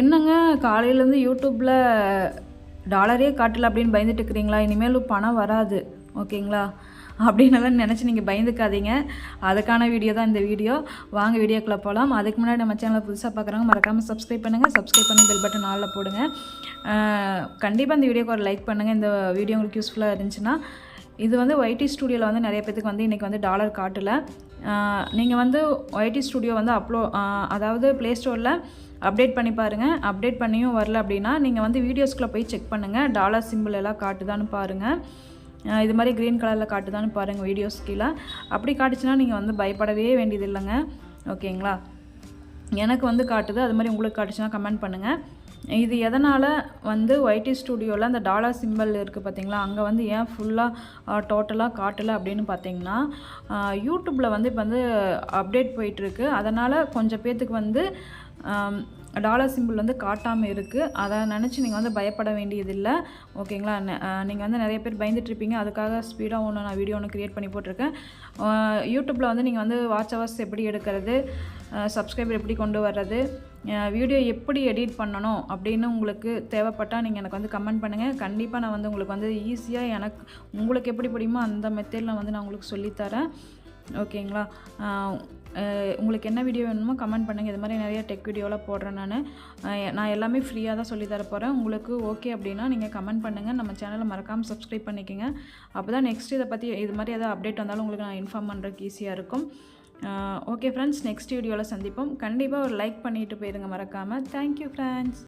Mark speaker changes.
Speaker 1: என்னங்க காலையிலேருந்து யூடியூப்பில் டாலரே காட்டல அப்படின்னு பயந்துட்டு இருக்கிறீங்களா இனிமேல் பணம் வராது. ஓகேங்களா? அப்படின்னலாம் நினச்சி நீங்கள் பயந்துக்காதீங்க. அதுக்கான வீடியோ தான் இந்த வீடியோ. வாங்க வீடியோக்குள்ளே போகலாம் அதுக்கு முன்னாடி நம்ம சேனலை புதுசாக பார்க்குறவங்க மறக்காமல் சப்ஸ்கிரைப் பண்ணுங்கள் சப்ஸ்கிரைப் பண்ணி பெல் பட்டன் ஆளில் போடுங்க. கண்டிப்பாக இந்த வீடியோக்கு ஒரு லைக் பண்ணுங்கள் இந்த வீடியோ உங்களுக்கு யூஸ்ஃபுல்லாக இருந்துச்சுன்னா. இது வந்து ஒய்டி ஸ்டுடியோவில் வந்து நிறைய பேத்துக்கு வந்து இன்றைக்கி வந்து டாலர் காட்டலை. நீங்கள் வந்து ஒய்டி ஸ்டுடியோ வந்து அப்லோ அதாவது ப்ளே ஸ்டோரில் அப்டேட் பண்ணி பாருங்கள் அப்டேட் பண்ணியும் வரல அப்படின்னா நீங்கள் வந்து வீடியோஸ்குள்ளே போய் செக் பண்ணுங்கள் டாலர் சிம்பிள் எல்லாம் காட்டுதான்னு பாருங்கள் இது மாதிரி க்ரீன் கலரில் காட்டுதான்னு பாருங்கள் வீடியோஸ் கீழே. அப்படி காட்டுச்சுன்னா நீங்கள் வந்து பயப்படவே வேண்டியது இல்லைங்க ஓகேங்களா? எனக்கு வந்து காட்டுது. அது மாதிரி உங்களுக்கு காட்டுச்சுன்னா கமெண்ட் பண்ணுங்கள் இது எதனால் வந்து ஒய்டி ஸ்டுடியோவில் அந்த டாலர் சிம்பிள் இருக்குது பார்த்தீங்களா அங்கே வந்து ஏன் ஃபுல்லாக டோட்டலாக காட்டலை அப்படின்னு பார்த்தீங்கன்னா யூடியூப்பில் வந்து இப்போ வந்து அப்டேட் போயிட்டுருக்கு அதனால் கொஞ்சம் பேர்த்துக்கு வந்து டாலர் சிம்பிள் வந்து காட்டாமல் இருக்குது அதை நினச்சி நீங்கள் வந்து பயப்பட வேண்டியதில்லை. ஓகேங்களா? நீங்கள் வந்து நிறைய பேர் பயந்துட்டுருப்பீங்க அதுக்காக ஸ்பீடாக ஒன்று நான் வீடியோ ஒன்று க்ரியேட் பண்ணி போட்டிருக்கேன். யூடியூப்பில் வந்து நீங்கள் வந்து வாட்ச் அவர்ஸ் எப்படி எடுக்கிறது சப்ஸ்கிரைபர் எப்படி கொண்டு வர்றது வீடியோ எப்படி எடிட் பண்ணணும் அப்படின்னு உங்களுக்கு தேவைப்பட்டால் நீங்கள் எனக்கு வந்து கமெண்ட் பண்ணுங்கள் கண்டிப்பாக நான் வந்து உங்களுக்கு வந்து ஈஸியாக எனக்கு உங்களுக்கு எப்படி பிடிக்குமோ அந்த மெத்தேடில் வந்து நான் உங்களுக்கு சொல்லித்தரேன் ஓகேங்களா? உங்களுக்கு என்ன வீடியோ வேணுமோ கமெண்ட் பண்ணுங்கள் இது மாதிரி நிறைய டெக் வீடியோலாம் போடுறேன் நான். நான் எல்லாமே ஃப்ரீயாக தான் சொல்லி தரப்போகிறேன் உங்களுக்கு ஓகே அப்படின்னா நீங்கள் கமெண்ட் பண்ணுங்கள் நம்ம சேனலை மறக்காமல் சப்ஸ்கிரைப் பண்ணிக்கோங்க. அப்போ தான் நெக்ஸ்ட் இதை பற்றி இது மாதிரி ஏதாவது அப்டேட் வந்தாலும் உங்களுக்கு நான் இன்ஃபார்ம் பண்ணுறதுக்கு ஈஸியாக இருக்கும். ஓகே ஃப்ரெண்ட்ஸ் நெக்ஸ்ட் வீடியோவில் சந்திப்போம். கண்டிப்பாக ஒரு லைக் பண்ணிட்டு போயிருங்க மறக்காமல் தேங்க்யூ ஃப்ரெண்ட்ஸ்